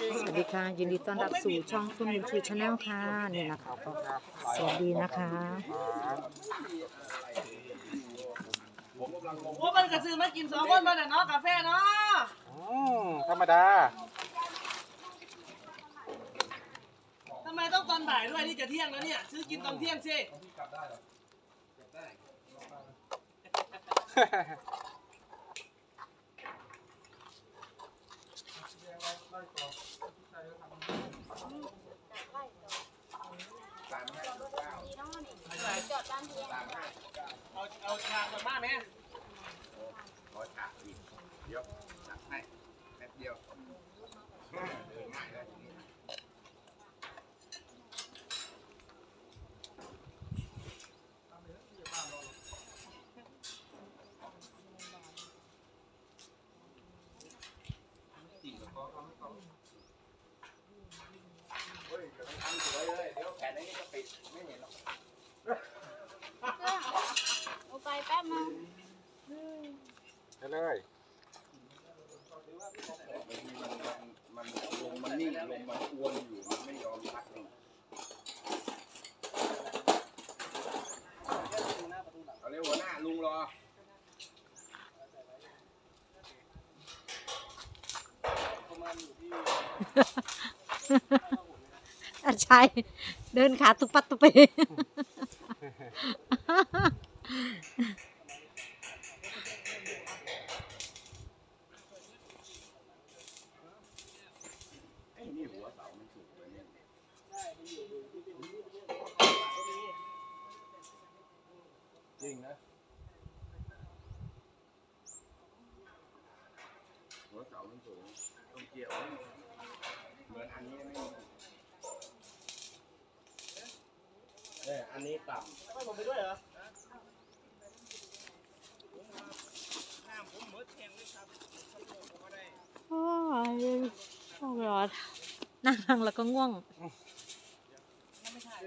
สวัสดีค่ะ ยินดีต้อนรับสู่ช่องคุณมิวทีชาแนลค่ะนี่นะคะก็สวัสดีนะคะโอ้มันกระซื้อมากินสองคนมาแต่เนาะกาแฟเนาะอืมธรรมดาทำไมต้องตอนบ่ายด้วยนี่จะเที่ยงแล้วเนี่ย ซื้อกินตอนเที่ยงสิ เอาเอาชามมาม่าไหม ขอฉากอีกเดี๋ยวจัดให้แป๊บเดียวเดินง่ายแล้วทีนี้ เฮ้ยเดี๋ยวต้องทำสวยเลย เดี๋ยวแผ่นนี้จะปิดไม่เห็นหรอก เอาไปแป๊บนึง ไปเลย บางที มันมันมันลงมันนิ่งมันอ้วนอยู่มันไม่ยอมพักเลงเอาเร็วหัวหน้าลุงรออาชัยเดินขาตุปัดตุเป ไอ้นี่หัวเสามันสูงเลยเนี่ย จริงนะหัวเสามันสูงต้องเกี่ยวไว้เหมือนอันนี้ไม่มีเอออันนี้ต่ำให้ผมไปด้วยเหรอโอ้ยโอ้ร้อนนั่งแล้วก็ง่วง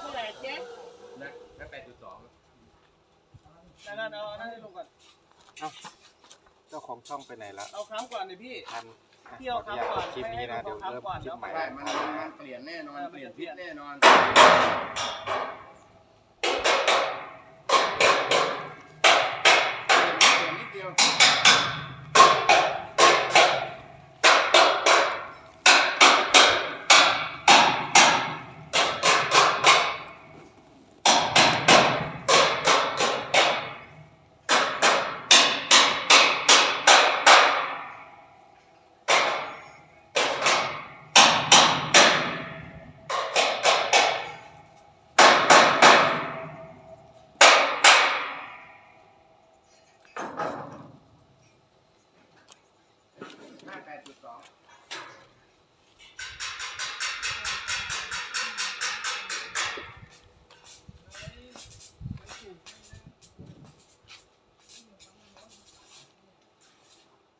ผู้ใหญ่เจ๊ นะนั่นแปดจุดสอง นั่นๆเอาเอานั่นให้ลงก่อนเจ้าของช่องไปไหนละเอาค้ำก่อนดิพี่ ทันเที่ยวครับก่อนคลิปนี้นะให้เดี๋ยวให้เริ่มก่อนคลิปใหม่ใช่มันมันเปลี่ยนแน่นอนเปลี่ยนทิศแน่นอน เปลี่ยนนิดเดียว แปดจุดสอง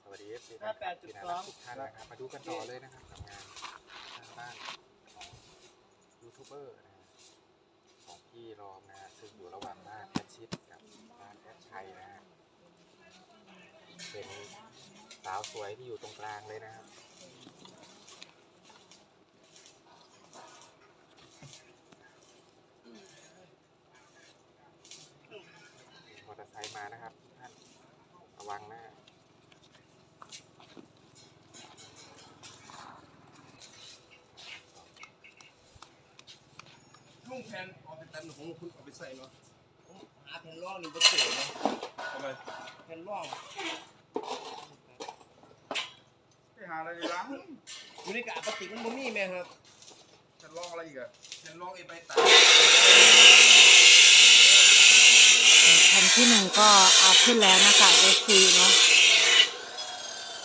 สวัสดีเอฟซีนะครับ58.2ที่น่ารักทุกท่านนะครับ มาดูกันต่อเลยนะครับกับงานทางบ้านของยูทูบเบอร์นะฮะของพี่รอมนะฮะซึ่งอยู่ระหว่างบ้านแอดชิดกับบ้านแอดชัยนะฮะเป็นสาวสวยที่อยู่ตรงกลางเลยนะครับ มอเตอร์ไซค์มานะครับท่านระวังนะลุงแผ่นเอาไปตันของคุณเอาไปใส่เนาะหาแผ่นร่องนี่ก็สวยนะทำไมแผ่นร่อง หาอะไรล้างอยู่ในกระปติกมันบ่มีแม่ครับจะลองอะไรอีกอะแผ่นร่องไอ้ใบตาแผ่นที่หนึ่งก็เอาขึ้นแล้วนะคะ FC เนาะ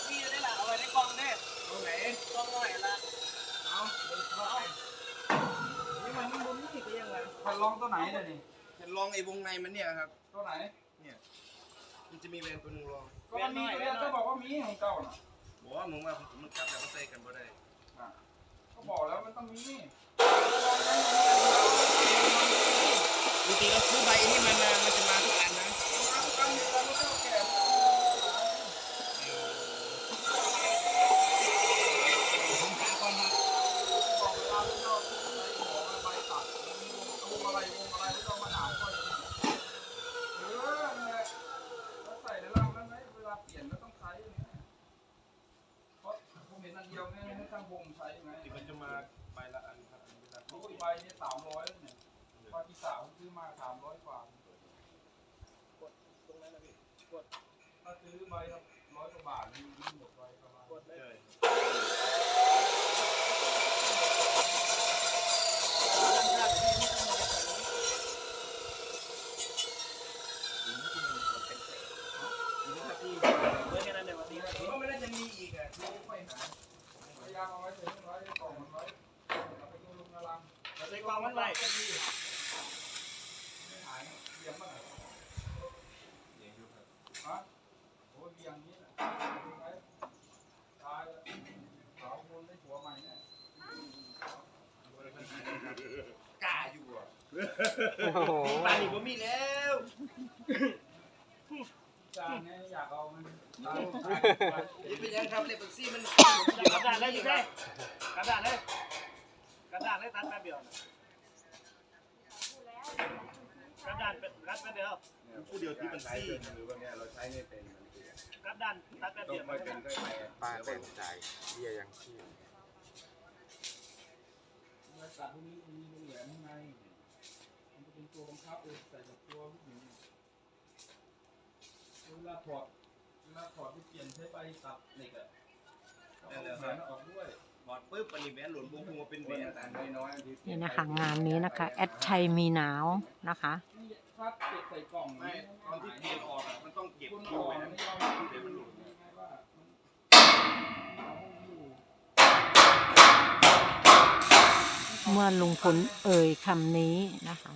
พี่จะได้หละเอาไว้ในกล่องเด้นี่มันมันมุมนี่ก็ยังไงแผ่นรองตัวไหนเนี่ยนี่เห็นลองไอ้วงในมันเนี่ยครับ ตัวไหนมันจะมีแวนตัวหนึงรองก็มันมีตัวเดียวก็บอกว่ามีของเก่าน่ะ บอกว่ามึงว่าผมมันกลับแต่ก็ใส่กันบ่ได้อะก็บอกแล้วมันต้องมี จริงๆแล้วซื้อใบนี่มันมามันจะมาทุกอันนะ ตั้งอยู่แล้วมันก็แก่ ผมหาก่อนครับ บอกเวลาไม่ชอบใช้ของใบตัดมีวงวงอะไรวงอะไรไม่ต้องมาถามก่อนเออนั่นแหละแล้วใส่ในร่างนั้นไหมเวลาเปลี่ยนก็ต้องใช้อย่างเงี้ยเพราะผมเห็นอันเดียวไงให้ช่างวงใช้ไง ที่มันจะมาใบละอันครับเวลา โอ้ยใบนี่ สามร้อยเนี่ยปากีสาวซื้อมาสามร้อยกว่าตรงนั้นนะพี่กดถ้าซื้อใบละร้อยกว่าบาทนี่หมดใบประมาณ กดเลย ก็ไม่ได้จะมีอีกอะ ไปหาพยายามเอาไว้เฉยๆไว้กล่องมันไว้เอาไปโยนลงกระลัง เราใช้ความมันไว้ ไม่หายนะเบียงมาไหนฮะโอ้ยเบียงนี้นะตายแล้วสาวคนได้ผัวใหม่เนี่ย กล้าอยู่อะโอ้โหปานนี้ผมมีแล้วจางเนี่ยอยากเอามันตายนี่เป็นยังครับเลปักซี่มันกระดาษเลยอยู่ได้กระดาษเลยกระดาษเลยตัดแป๊บเดียวนะกระดาษเป็นกัดแป๊บเดียวผู้เดียวที่มันซี่หรือว่าเนี่ยเราใช้ไม่เป็นมันเสียกระดาษตัดแป๊บต้องเดียวค่อยเป็นค่อยไปป้าแบ่งจ่ายเบี้ยยังชีพบริษัทพวกนี้มีวงแหวนข้างในมันจะเป็นตัวบังคับเลยใส่กับตัวลูกหนูเวลาถอดเวลาถอดที่เปลี่ยนใช้ใบตัดเหล็กอะเอาแหวนออกด้วยบอดปุ๊บปันนี้แหวนหล่นวงหัวเป็นแหวนอันน้อยๆนี่นะคะ งานนี้นะคะ แอดชัยมีหนาวนะคะ นี่ถ้าเก็บใส่กล่องไม่ตอนที่เก็บออกอะมันต้องเก็บคุณคิอวอกไว้ไม่นะยอมเดี๋ยวมันหลุดไงว่ามันเอาอยู่ เมื่อลุงพลเอ่ยคำนี้นะคะ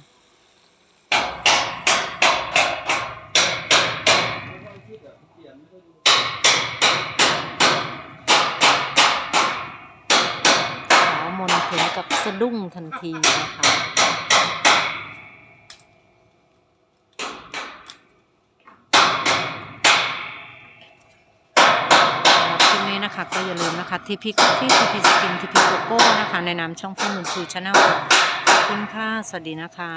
ไม่ค่อยคิดอะเปลี่ยนไม่ได้ดูสาวมนถึงกับสะดุ้งทันทีนะคะสำหรับคลิปนี้นะคะ ก็อย่าลืมนะคะทีพีคอฟฟี่ทีพีสกินทีพีโกโก้นะคะในนามช่องเพื่อมือชูชาแนลขอบคุณค่ะ สวัสดีนะคะ